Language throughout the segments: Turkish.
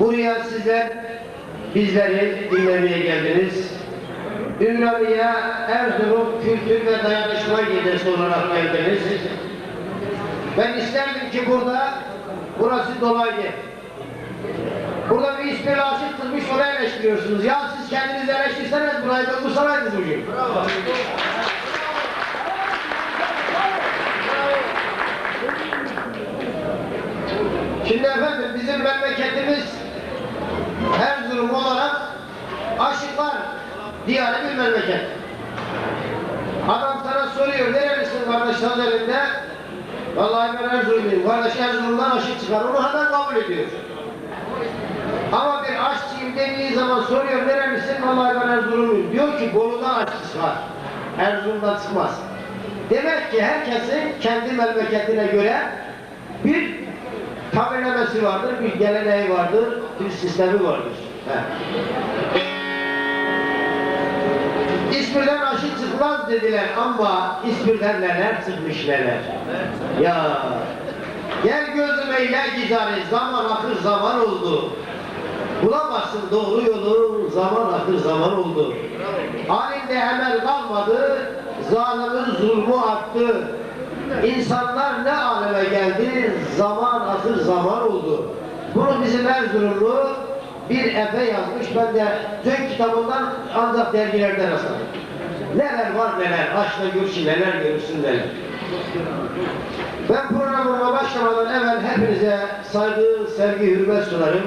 Buraya sizler bizleri dinlemeye geldiniz. Ümraniye Erzurum Kültür ve Dayanışma Gecesi olarak geldiniz. Ben isterdim ki burada, burası dolaylı. Burada bir ismini aşıktırmış, onu eleştiriyorsunuz. Ya siz kendiniz eleştirseniz burayı da kursanaydınız bugün. Şimdi efendim bizim memleketimiz Erzurum olarak aşıklar diyarı bir memleket. Adam sana soruyor nerelisin kardeş elinde? Vallahi ben Erzurumluyum. Kardeş Erzurum'dan aşık çıkar. Onu hemen kabul ediyor. Ama bir aşçıyım dediği zaman soruyor nerelisin? Vallahi ben Erzurumluyum. Diyor ki Bolu'dan aşçı çıkar. Erzurum'dan çıkmaz. Demek ki herkesin kendi memleketine göre bir tabirlemesi vardır, bir geleneği vardır, bir sistemi vardır. He. Çıkmaz dediler ama İspirden neler çıkmış neler. Ya gel gözüm eyle gidari zaman akır zaman oldu. Bulamazsın doğru yolu zaman akır zaman oldu. Halinde emel kalmadı, zalimin zulmü arttı. İnsanlar ne aleme geldi, zaman akır zaman oldu. Bunu bizim Erzurumlu bir efe yazmış, ben de tüm kitabından ancak dergilerde rastladım. Neler var neler, açla görsün neler görürsün neler. Ben programıma başlamadan evvel hepinize saygı, sevgi, hürmet sunarım.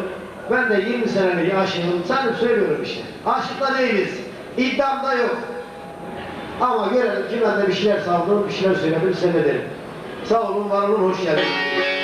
Ben de 20 senelik aşığım, sanıp söylüyorum işte. Aşıkta değiliz, iddiam da yok. Ama görelim ki ben de bir şeyler savdım, bir şeyler söyledim, seyrederim. Sağ olun, var olun, hoş geldiniz.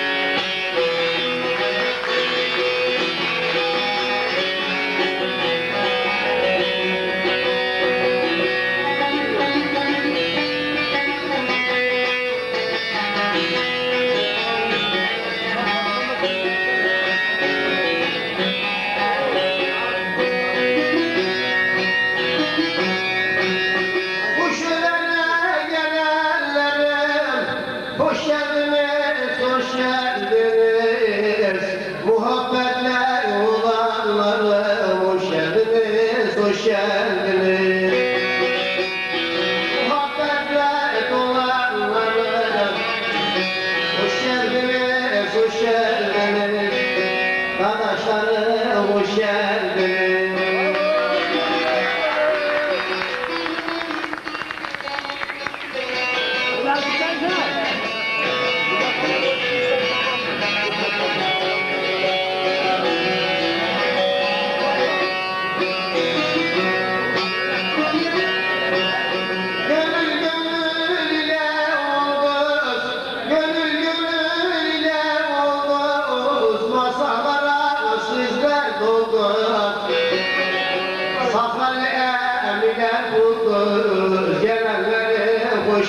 Geldiniz, hoş geldiniz. Muhabbetle olanlarım, hoş geldiniz,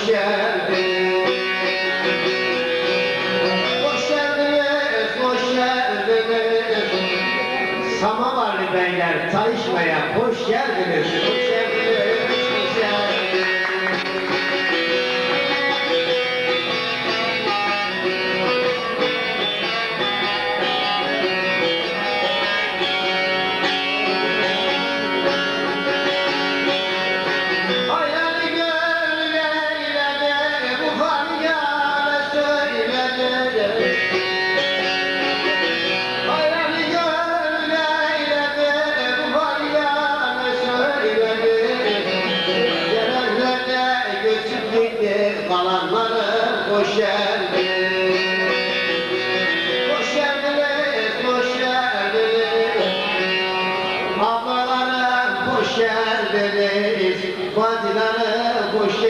hoş geldiniz. Hoş geldiniz. Samavarlı beyler hoş geldiniz. gitti kalanları boş yerdi. Boş yerdiniz, boş yerdiniz. Ablaları boş yerdiniz, bacıları boş.